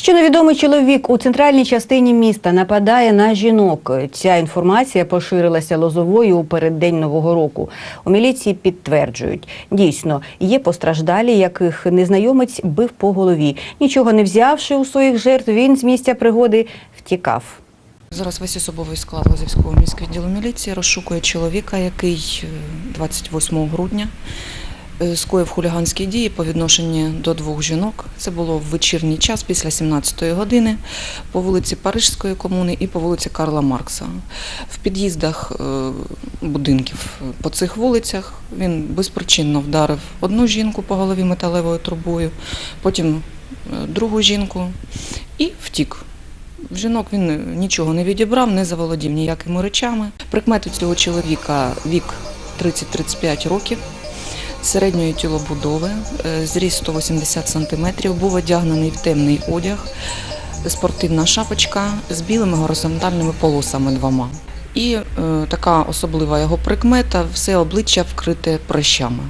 Що невідомий чоловік у центральній частині міста нападає на жінок. Ця інформація поширилася лозовою у переддень нового року. У міліції підтверджують, дійсно є постраждалі, яких незнайомець бив по голові. Нічого не взявши у своїх жертв, він з місця пригоди втікав. Зараз весь особовий склад Лозівського міськвідділу міліції розшукує чоловіка, який е, 28 грудня скоїв хуліганські дії по відношенню до двох жінок. Це було в вечірній час після 17-ї години по вулиці Парижської комуни і по вулиці Карла Маркса. В під'їздах е, будинків по цих вулицях він безпричинно вдарив одну жінку по голові металевою трубою, потім е, другу жінку і втік. Жінок він нічого не відібрав, не заволодів ніякими речами. Прикмети цього чоловіка вік 30-35 років, середньої тілобудови, зріс зріст 180 см, був одягнений в темний одяг, спортивна шапочка з білими горизонтальними полосами двома. І е, така особлива його прикмета все обличчя вкрите прищами.